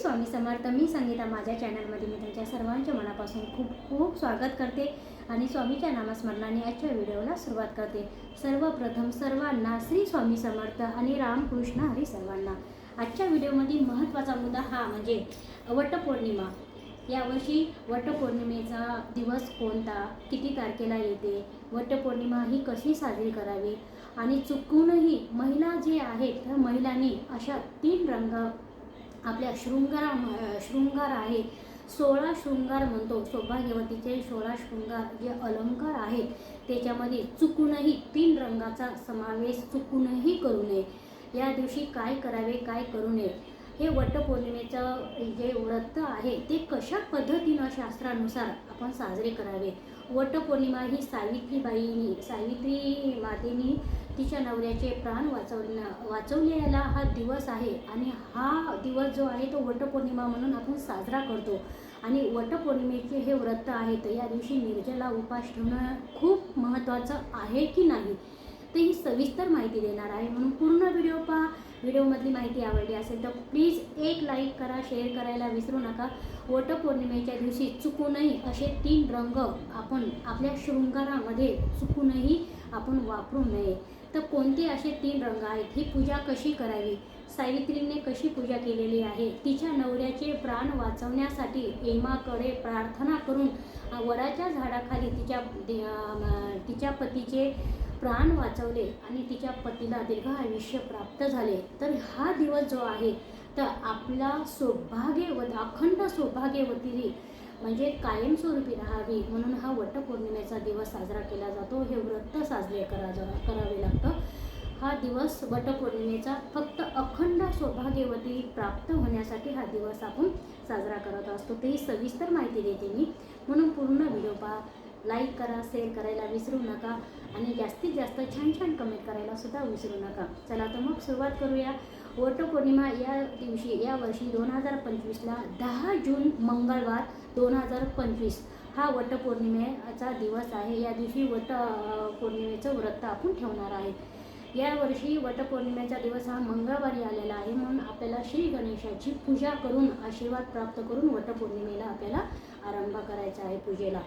स्वामी समर्थ मी संगीता माझ्या चॅनलमध्ये मी तुमच्या सर्वांच्या मनापासून खूप खूप स्वागत करते आणि स्वामीच्या नामस्मरणाने आजच्या व्हिडिओला सुरुवात करते. सर्वप्रथम सर्वांना श्री स्वामी समर्थ आणि रामकृष्ण हरी सर्वांना. आजच्या व्हिडिओमध्ये महत्त्वाचा मुद्दा हा म्हणजे वटपौर्णिमा. यावर्षी वटपौर्णिमेचा दिवस कोणता किती तारखेला येते वटपौर्णिमा ही कशी साजरी करावी आणि चुकूनही महिला जे आहेत तर महिलांनी अशा तीन रंग आपल्या शृंगारा शृंगार आहे. सोळा शृंगार म्हणतो. सौभाग्यवतीचे सोळा शृंगार जे अलंकार आहेत त्याच्यामध्ये चुकूनही तीन रंगाचा समावेश चुकूनही करू नये. या दिवशी काय करावे काय करू नये? हे वटपौर्णिमेचं जे व्रत आहे ते कशा पद्धतीनं शास्त्रानुसार आपण साजरे करावे? वटपौर्णिमा ही सावित्रीबाईंनी सावित्री मातेनी तिच्या नवऱ्याचे प्राण वाचवण्या वाचवलेला हा दिवस आहे. आणि हा दिवस जो आहे तो वटपौर्णिमा म्हणून आपण साजरा करतो. आणि वटपौर्णिमेचे हे व्रत आहे तर या दिवशी निर्जला उपास ठेवणं खूप महत्त्वाचं आहे की नाही? तर ही सविस्तर माहिती देणार आहे. म्हणून पूर्ण व्हिडिओ पहा. व्हिडिओमधली माहिती आवडली असेल तर प्लीज एक लाईक करा शेअर करायला विसरू नका. वटपौर्णिमेच्या दिवशी चुकूनही असे तीन रंग आपण आपल्या शृंगारामध्ये चुकूनही आपण वापरू नये. तर कोणते असे तीन रंग आहेत? ही पूजा कशी करावी? सावित्रीने कशी पूजा केलेली आहे? तिच्या नवऱ्याचे प्राण वाचवण्यासाठी एमाकडे प्रार्थना करून वराच्या झाडाखाली तिच्या तिच्या पतीचे प्राण वाचवले आणि तिच्या पतीला दीर्घ आयुष्य प्राप्त झाले. तर हा दिवस जो आहे तर आपला सौभाग्यवत अखंड सौभाग्यवती म्हणजे कायमस्वरूपी राहावी म्हणून हा वटपौर्णिमेचा दिवस साजरा केला जातो. हे व्रत साजरे करा जा करावे लागतं. हा दिवस वटपौर्णिमेचा फक्त अखंड सौभाग्यवती प्राप्त होण्यासाठी हा दिवस आपण साजरा करत असतो. तेही सविस्तर माहिती देते मी. म्हणून पूर्ण व्हिडिओ पहा. लाईक करा शेअर करायला विसरू नका आणि जास्तीत जास्त छान छान कमेंट करायला सुद्धा विसरू नका. चला तर मग सुरुवात करूया. वटपौर्णिमा या दिवशी या वर्षी दोन हजार पंचवीसला दहा जून मंगळवार दोन हजार पंचवीस हा वटपौर्णिमेचा दिवस आहे. या दिवशी वट पौर्णिमेचं व्रत आपण ठेवणार आहे. यावर्षी वटपौर्णिमेचा दिवस हा मंगळवारी आलेला आहे. म्हणून आपल्याला श्री गणेशाची पूजा करून आशीर्वाद प्राप्त करून वटपौर्णिमेला आपल्याला आरंभ करायचा आहे पूजेला.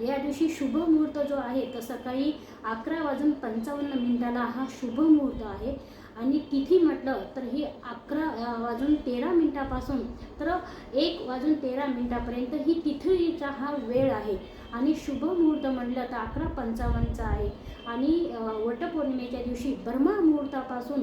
या दिवशी शुभ मुहूर्त जो आहे तर सकाळी अकरा वाजून पंचावन्न मिनिटाला हा शुभ मुहूर्त आहे. आणि तिथी म्हटलं तर ही अकरा वाजून तेरा मिनटापासून तर एक वाजून तेरा मिनटापर्यंत ही तिथीचा हा वेळ आहे. आणि शुभ मुहूर्त म्हटलं तर अकरा पंचावन्नचा आहे. आणि वटपौर्णिमेच्या दिवशी ब्रह्मा मुहूर्तापासून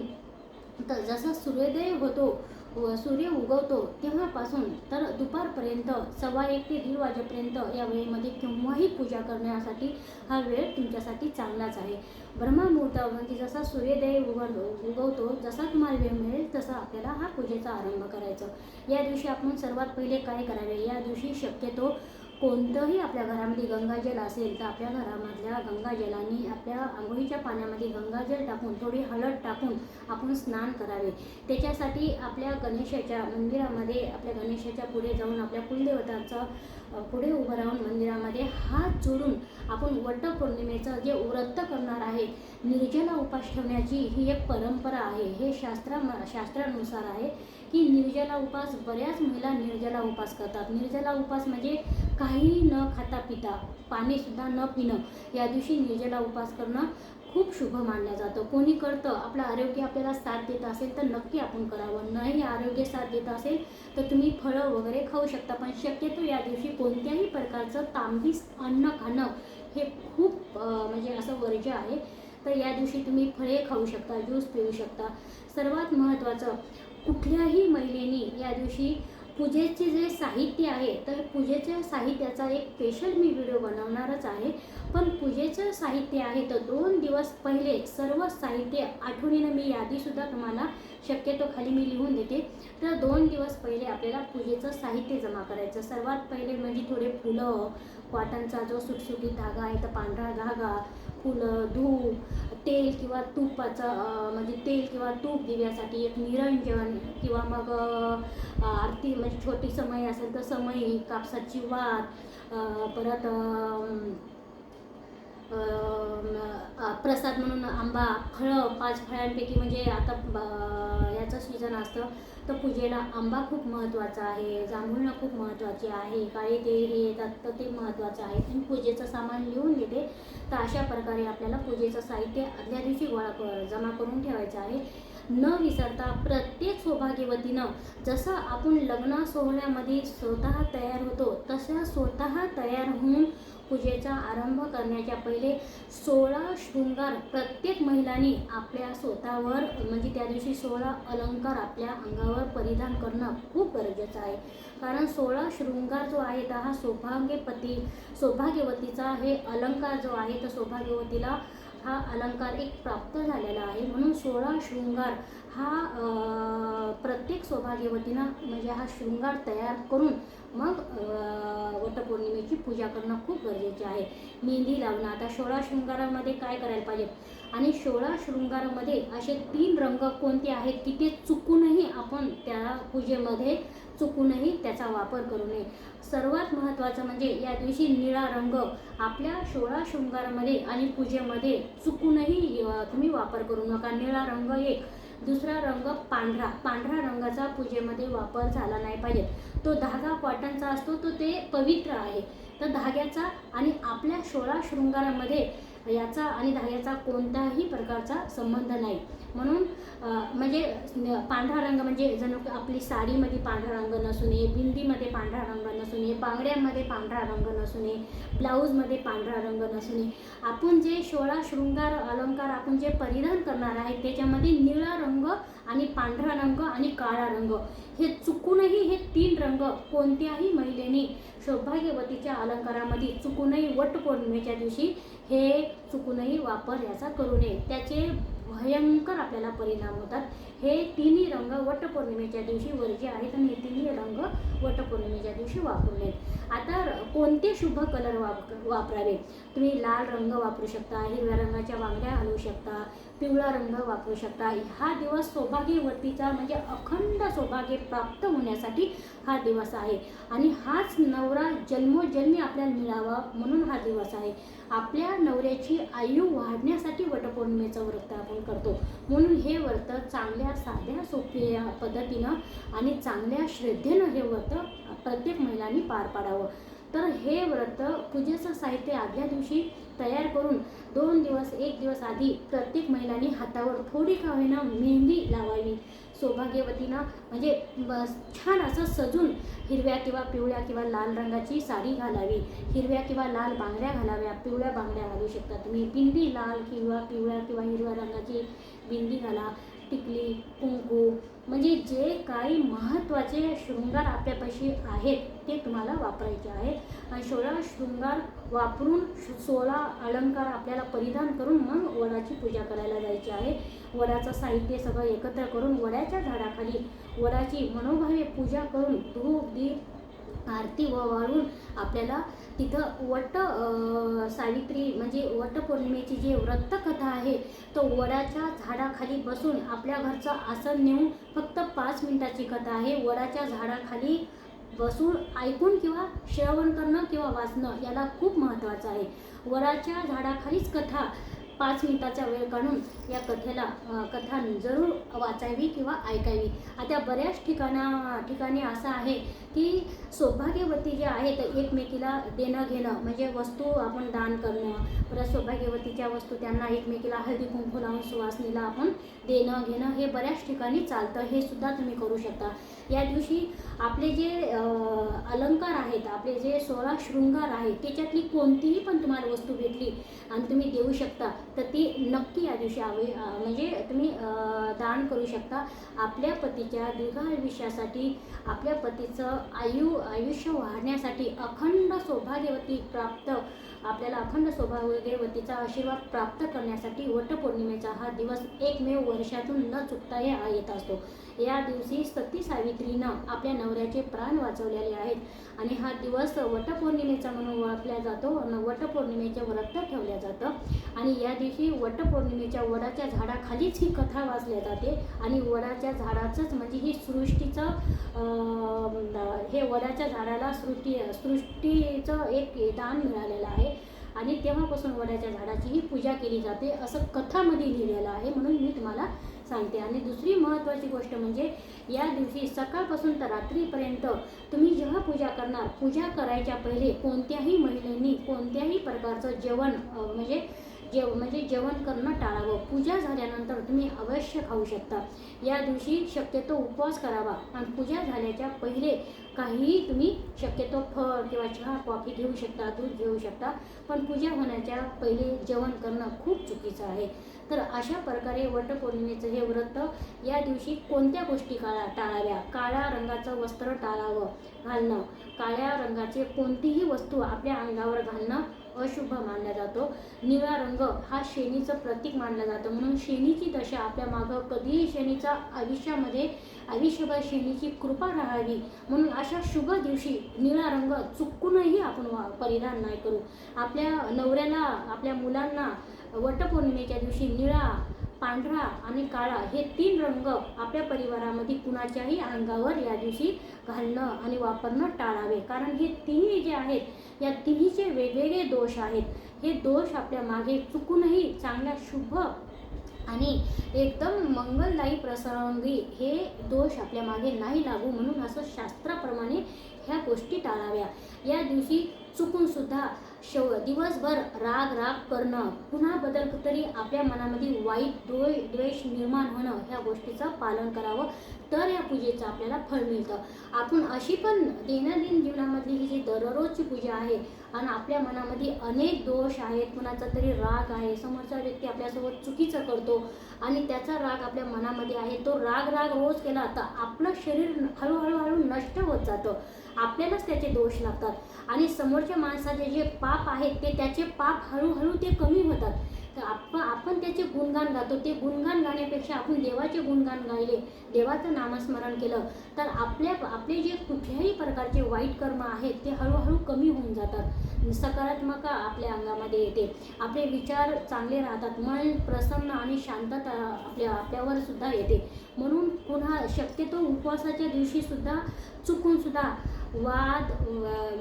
तर जसा सूर्योदय होतो सूर्य उगवतो तेव्हापासून तर दुपारपर्यंत सव्वा एक ते दीड वाजेपर्यंत या वेळेमध्ये केव्हाही पूजा करण्यासाठी हा वेळ तुमच्यासाठी चांगलाच आहे. ब्रह्ममुहूर्त म्हणजे जसा सूर्योदय उगव उगवतो जसा तुम्हाला वेळ मिळेल तसा आपल्याला हा पूजेचा आरंभ करायचा. या दिवशी आपण सर्वात पहिले काय करावे? या दिवशी शक्यतो कोणतंही आपल्या घरामध्ये गंगाजल असेल तर आपल्या घरामधल्या गंगाजलाने आपल्या आंघोळीच्या पाण्यामध्ये गंगाजल टाकून थोडी हळद टाकून आपण स्नान करावे. त्याच्यासाठी आपल्या गणेशाच्या मंदिरामध्ये आपल्या गणेशाच्या पुढे जाऊन आपल्या कुलदेवताचं पुढे उभं राहून मंदिरामध्ये हात जोडून आपण वटपौर्णिमेचं जे व्रत करणार आहे निर्जला उपास ठेवण्याची ही एक परंपरा आहे. हे शास्त्रा शास्त्रानुसार आहे की निर्जला उपास बऱ्याच महिला निर्जला उपास करतात. निर्जला उपास म्हणजे काही न खाता पिता पाणीसुद्धा न पिणं. या दिवशी निर्जला उपास करणं खूप शुभ मानलं जातं. कोणी करतं आपलं आरोग्य आपल्याला साथ देत असेल तर नक्की आपण करावं. नाही आरोग्य साथ देत असेल तर तुम्ही फळं वगैरे खाऊ शकता. पण शक्यतो या दिवशी कोणत्याही प्रकारचं तांबीस अन्न खाणं हे खूप म्हणजे असं वर्ज्य आहे. तर या दिवशी तुम्ही फळे खाऊ शकता ज्यूस पिऊ शकता. सर्वात महत्त्वाचं कुठल्याही महिलेनी या दिवशी पूजेचे जे साहित्य आहे तर पूजेच्या साहित्याचा एक स्पेशल मी व्हिडिओ बनवणारच आहे. पण पूजेचं साहित्य आहे तर दोन दिवस पहिले सर्व साहित्य आठवणीनं मी यादीसुद्धा तुम्हाला शक्यतो खाली मी लिहून देते. तर दोन दिवस पहिले आपल्याला पूजेचं साहित्य जमा करायचं. सर्वात पहिले म्हणजे थोडे फुलं कॉटनचा जो सुटसुटीत धागा आहे तर पांढरा धागा फुलं धूप तेल किंवा तुपाचं म्हणजे तेल किंवा तूप दिव्यासाठी एक निरंजन किंवा मग आरती म्हणजे छोटी समय असेल तर समई कापसाची वात परत प्रसाद म्हणून आंबा फळं पाच फळांपैकी म्हणजे आता याचं सीजन असतं. तर पूजेला आंबा खूप महत्त्वाचा आहे. जांभूळणं खूप महत्त्वाची आहे. काळी ते हे येतात तर ते महत्त्वाचं आहे. आणि पूजेचं सामान लिहून घेते तर अशा प्रकारे आपल्याला पूजेचं साहित्य आदल्या दिवशी गोळा जमा करून ठेवायचं आहे. न विसरता प्रत्येक सौभाग्यवतीनं जसं आपण लग्न सोहळ्यामध्ये स्वतः तयार होतो तसं स्वतः तयार होऊन पूजेचा आरंभ करण्याच्या पहिले सोळा शृंगार प्रत्येक महिलांनी आपल्या स्वतःवर म्हणजे त्या दिवशी सोळा अलंकार आपल्या अंगावर परिधान करणं खूप गरजेचं आहे. कारण सोळा शृंगार जो आहे तर हा सौभाग्यपती सौभाग्यवतीचा हे अलंकार जो आहे तर सौभाग्यवतीला हा अलंकार एक प्राप्त झालेला आहे. म्हणून सोळा शृंगार हा प्रत्येक सौभाग्यवतीनं म्हणजे हा शृंगार तयार करून मग वटपौर्णिमेची पूजा करणं खूप गरजेचे आहे. मेहंदी लावणं आता सोळा शृंगारामध्ये काय करायला पाहिजे? आणि सोळा शृंगारामध्ये असे तीन रंग कोणते आहेत की ते चुकूनही आपण त्या पूजेमध्ये चुकूनही त्याचा वापर करू नये. सर्वात महत्त्वाचं म्हणजे या दिवशी निळा रंग आपल्या सोळा शृंगारामध्ये आणि पूजेमध्ये चुकूनही तुम्ही वापर करू नका. निळा रंग एक. दुसरा रंग पांढरा. पांढरा रंगाचा पूजेमध्ये वापर झाला नाही पाहिजे. तो धागा कॉटनचा असतो तो ते पवित्र आहे. तर धाग्याचा आणि आपल्या सोळा शृंगारामध्ये याचा आणि धाग्याचा कोणताही प्रकारचा संबंध नाही. म्हणून म्हणजे पांढरा रंग म्हणजे जणू की आपली साडीमध्ये पांढरा रंग नसू नये बिंदीमध्ये पांढरा रंग नसू नये बांगड्यांमध्ये पांढरा रंग नसू नये ब्लाऊजमध्ये पांढरा रंग नसू नये. आपण जे सोळा शृंगार अलंकार आपण जे परिधान करणार आहे त्याच्यामध्ये निळा रंग आणि पांढरा रंग आणि काळा रंग. हे चुकूनही हे तीन रंग कोणत्याही महिलेने सौभाग्यवतीच्या अलंकारामध्ये चुकूनही वटपौर्णिमेच्या दिवशी हे चुकूनही वापर याचा करू नये. त्याचे भयंकर आपल्याला परिणाम होतात. हे तिन्ही रंग वटपौर्णिमेच्या दिवशी वरचे आहेत आणि हे तिन्ही रंग वटपौर्णिमेच्या दिवशी वापरू नयेत. आता कोणते शुभ कलर वाप वापरावे? तुम्ही लाल रंग वापरू शकता हिरव्या रंगाच्या बांगड्या घालू शकता पिवळा रंग वापरू शकता. हा दिवस सौभाग्यवतीचा म्हणजे अखंड सौभाग्य प्राप्त होण्यासाठी हा दिवस आहे. आणि हाच नवरा जन्मोजन्मी आपल्याला मिळावा म्हणून हा दिवस आहे. आपल्या नवऱ्याची आयु वाढण्यासाठी वटपौर्णिमेचं व्रत आपण करतो. म्हणून हे व्रत चांगल्या साध्या सोप्या पद्धतीनं आणि चांगल्या श्रद्धेनं हे व्रत प्रत्येक महिलांनी पार पाडावं. तर हे व्रत पूजेचं साहित्य आदल्या दिवशी तयार करून दोन दिवस एक दिवस आधी प्रत्येक महिलांनी हातावर थोडी का होईना मेहंदी लावावी. सौभाग्यवतीनं म्हणजे ब- छान असं सजून हिरव्या किंवा पिवळ्या किंवा लाल रंगाची साडी घालावी. हिरव्या किंवा लाल बांगड्या घालाव्या. पिवळ्या बांगड्या घालू शकता तुम्ही. बिंदी लाल किंवा पिवळ्या किंवा हिरव्या रंगाची बिंदी घाला. टिकली कुंकू म्हणजे जे काही महत्त्वाचे शृंगार आपल्यापाशी आहेत ते तुम्हाला वापरायचे आहेत. आणि सोळा शृंगार वापरून श- सोळा अलंकार आपल्याला परिधान करून मग वडाची पूजा करायला जायची आहे. वडाचं साहित्य सगळं एकत्र करून वड्याच्या झाडाखाली वडाची मनोभावे पूजा करून धूप दीप आरती व वाळून आपल्याला तिथं वट सावित्री म्हणजे वटपौर्णिमेची जी व्रतकथा आहे तो वडाच्या झाडाखाली बसून आपल्या घरचं आसन नेऊन फक्त पाच मिनिटाची कथा आहे. वडाच्या झाडाखाली बसून ऐकून किंवा श्रवण करणं किंवा वाचणं याला खूप महत्त्वाचं आहे. वडाच्या झाडाखालीच कथा पाच मिनिटाचा वेळ काढून या कथेला कथा जरूर वाचावी किंवा ऐकावी. आता बऱ्याच ठिकाणा ठिकाणी असं आहे की सौभाग्यवती जे आहे तर एकमेकीला देणं घेणं म्हणजे वस्तू आपण दान करणं परत सौभाग्यवतीच्या वस्तू त्यांना एकमेकीला हळदी कुंकू लावून सुवासनीला आपण देणं घेणं हे बऱ्याच ठिकाणी चालतं. हे सुद्धा तुम्ही करू शकता. या दिवशी आपले जे अलंकार आहेत आपले जे सोळा शृंगार आहेत त्याच्यातली कोणतीही पण तुम्हाला वस्तू भेटली आणि तुम्ही देऊ शकता तर ती नक्की या दिवशी आवे म्हणजे तुम्ही दान करू शकता. आपल्या पतीच्या दीर्घायुष्यासाठी आपल्या पतीचं आयु आयुष्य वाढण्यासाठी अखंड सौभाग्यवती प्राप्त आपल्याला अखंड सौभाग्यवतीचा आशीर्वाद प्राप्त करण्यासाठी वटपौर्णिमेचा हा दिवस एकमेव वर्षातून न चुकता या येत असतो. या दिवशी सती सावित्रीनं आपल्या नवऱ्याचे प्राण वाचवलेले आहेत आणि हा दिवस वटपौर्णिमेचा म्हणून ओळखला जातो. वटपौर्णिमेच्या व्रत ठेवलं जातं. आणि या दिवशी वटपौर्णिमेच्या वडाच्या झाडाखालीच ही कथा वाचल्या जाते. आणि वडाच्या झाडाचंच म्हणजे ही सृष्टीचं हे वडाच्या झाडाला सृष्टी सृष्टीचं एक दान मिळालेलं आहे. आणि तेव्हापासून वडाच्या झाडाचीही पूजा केली जाते. असं कथामध्ये लिहिलेलं आहे म्हणून मी तुम्हाला सांगते. आणि दुसरी महत्त्वाची गोष्ट म्हणजे या दिवशी सकाळपासून तर रात्रीपर्यंत तुम्ही जेव्हा पूजा करणार पूजा करायच्या पहिले कोणत्याही महिलेनी कोणत्याही प्रकारचं जेवण म्हणजे जेव म्हणजे जेवण करणं टाळावं. पूजा झाल्यानंतर तुम्ही अवश्य खाऊ शकता. या दिवशी शक्यतो उपवास करावा. आणि पूजा झाल्याच्या पहिले काहीही तुम्ही शक्यतो फळ किंवा चहा कॉफी घेऊ शकता दूध घेऊ शकता. पण पूजा होण्याच्या पहिले जेवण करणं खूप चुकीचं आहे. तर अशा प्रकारे वटपौर्णिमेचं हे व्रत या दिवशी कोणत्या गोष्टी काळा टाळाव्या? काळ्या रंगाचं वस्त्र टाळावं घालणं. काळ्या रंगाचे कोणतीही वस्तू आपल्या अंगावर घालणं अशुभ मानला जातो. निळा रंग हा शेणीचं प्रतीक मानलं जातं. म्हणून शेणीची दशा आपल्या मागं कधीही शेणीचा आयुष्यामध्ये आयुष्यभर शेणीची कृपा राहावी. म्हणून अशा शुभ दिवशी निळा रंग चुकूनही आपण वा परिधान नाही करू. आपल्या नवऱ्याला आपल्या मुलांना वटपौर्णिमेच्या दिवशी निळा पांढरा आणि काळा हे तीन रंग आपल्या परिवारामध्ये कुणाच्याही अंगावर या दिवशी घालणं आणि वापरणं टाळावे. कारण हे तिन्ही जे आहेत या तिन्हीचे वेगवेगळे दोष आहेत. हे दोष आपल्या मागे चुकूनही चांगल्या शुभ आणि एकदम मंगलदायी प्रसंगी हे दोष आपल्या मागे नाही लागू म्हणून असं शास्त्राप्रमाणे ह्या गोष्टी टाळाव्या. या दिवशी चुकूनसुद्धा शव दिवसभर राग राग करणं पुन्हा बदल तरी आपल्या मनामध्ये वाईट द्वे द्वेष निर्माण होणं ह्या गोष्टीचं पालन करावं. तर या पूजेचं आपल्याला फळ मिळतं. आपण अशी पण दैनंदिन जीवनामधली ही जी दररोजची पूजा आहे आणि आपल्या मनामध्ये अनेक दोष आहेत कुणाचा तरी राग आहे समोरचा व्यक्ती आपल्यासोबत चुकीचं करतो आणि त्याचा राग आपल्या मनामध्ये आहे तो राग राग रोज केला तर आपलं शरीर हळूहळू हळू नष्ट होत जातं. आपल्यालाच त्याचे दोष लागतात. आणि समोरच्या माणसाचे जे पाप आहेत ते त्याचे पाप हळूहळू ते कमी होतात. तर आपण आपण त्याचे गुणगान गातो. ते गुणगान गाण्यापेक्षा आपण देवाचे गुणगान गायले देवाचं नामस्मरण केलं तर आपल्या आपले जे कुठल्याही प्रकारचे वाईट कर्म आहेत ते हळूहळू कमी होऊन जातात. सकारात्मक आपल्या अंगामध्ये येते. आपले विचार चांगले राहतात. मन प्रसन्न आणि शांतता आपल्या आपल्यावर सुद्धा येते. म्हणून पुन्हा शक्यतो उपवासाच्या दिवशी सुद्धा चुकून सुद्धा वाद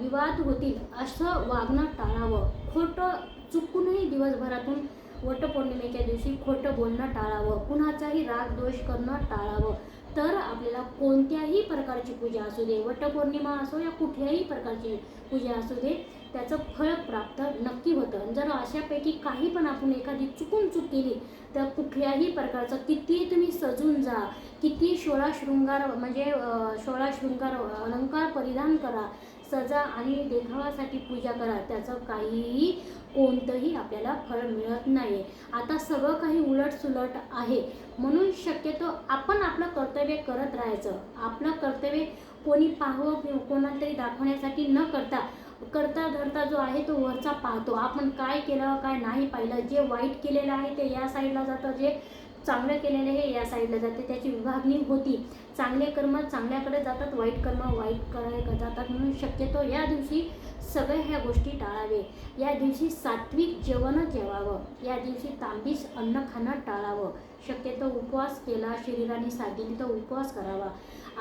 विवाद होतील असं वागणं टाळावं. खोटं चुकूनही दिवसभरातून वटपौर्णिमेच्या दिवशी खोटं बोलणं टाळावं. कुणाचाही राग दोष करणं टाळावं. तर आपल्याला कोणत्याही प्रकारची पूजा असू दे वटपौर्णिमा असो या कुठल्याही प्रकारची पूजा असू दे त्याचं फळ प्राप्त नक्की होतं. जर अशापैकी काही पण आपण एखादी चुकून चूक केली तर कुठल्याही प्रकारचं कितीही तुम्ही सजून जा किती सोळा शृंगार म्हणजे शोळा सोळा शृंगार अलंकार परिधान करा सजा आणि देखावासाठी पूजा करा. त्याचं काहीही कोणतंही आपल्याला फळ मिळत नाही. आता सगळं काही उलटसुलट आहे. म्हणून शक्यतो आपण आपलं कर्तव्य करत राहायचं. आपलं कर्तव्य कोणी पाहावं किंवा कोणाला तरी दाखवण्यासाठी न करता करता धरता जो आहे तो वरचा पाहतो. आपण काय केलं काय नाही पाहिलं जे वाईट केलेलं आहे ते या साईडला जातं जे चांगलं केलेलं हे या साईडला जाते. त्याची विभागणी होती. चांगले कर्म चांगल्याकडे जातात वाईट कर्म वाईटकडे जातात म्हणून शक्यतो या दिवशी सगळ्या ह्या गोष्टी टाळावे. या दिवशी सात्विक जेवणच जेवावं. या दिवशी तांबीस अन्न खाणं टाळावं. शक्यतो उपवास केला शरीराने साथ तर उपवास करावा.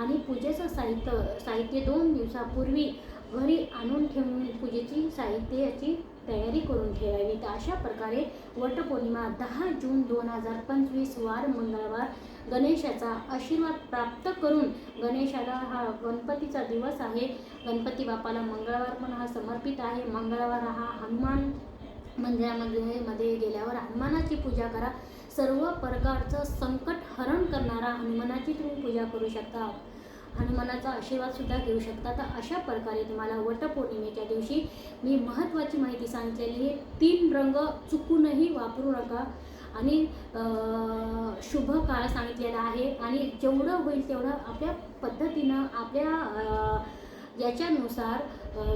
आणि पूजेचं साहित्य साहित्य दोन दिवसापूर्वी घरी आणून ठेवून पूजेची साहित्याची तयारी करून ठेवावी. तर अशा प्रकारे वटपौर्णिमा दहा जून दोन हजार पंचवीस वार मंगळवार गणेशाचा आशीर्वाद प्राप्त करून गणेशाला हा गणपतीचा दिवस आहे. गणपती बापाला मंगळवार पण हा समर्पित आहे. मंगळवार हा हनुमान मंदिरामध्ये मध्ये गेल्यावर हनुमानाची पूजा करा. सर्व प्रकारचं संकट हरण करणारा हनुमानाची तुम्ही पूजा करू शकता. हनुमानाचा आशीर्वाद सुद्धा घेऊ शकता. तर अशा प्रकारे तुम्हाला वटपौर्णिमेच्या दिवशी मी महत्त्वाची माहिती सांगितलेली आहे. तीन रंग चुकूनही वापरू नका. आणि शुभ काळ सांगितलेला आहे. आणि जेवढं होईल तेवढं आपल्या पद्धतीनं आपल्या याच्यानुसार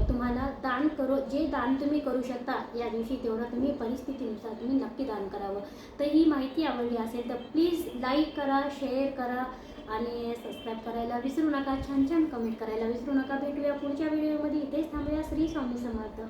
तुम्हाला दान करो जे दान तुम्ही करू शकता या दिवशी तेवढं तुम्ही परिस्थितीनुसार तुम्ही नक्की दान करावं. तर ही माहिती आवडली असेल तर प्लीज लाईक करा शेअर करा. आणि सबस्क्राईब करायला विसरू नका छान छान कमेंट करायला विसरू नका. भेटूया पुढच्या व्हिडिओमध्ये इथेच थांबूया. श्री स्वामी समर्थ.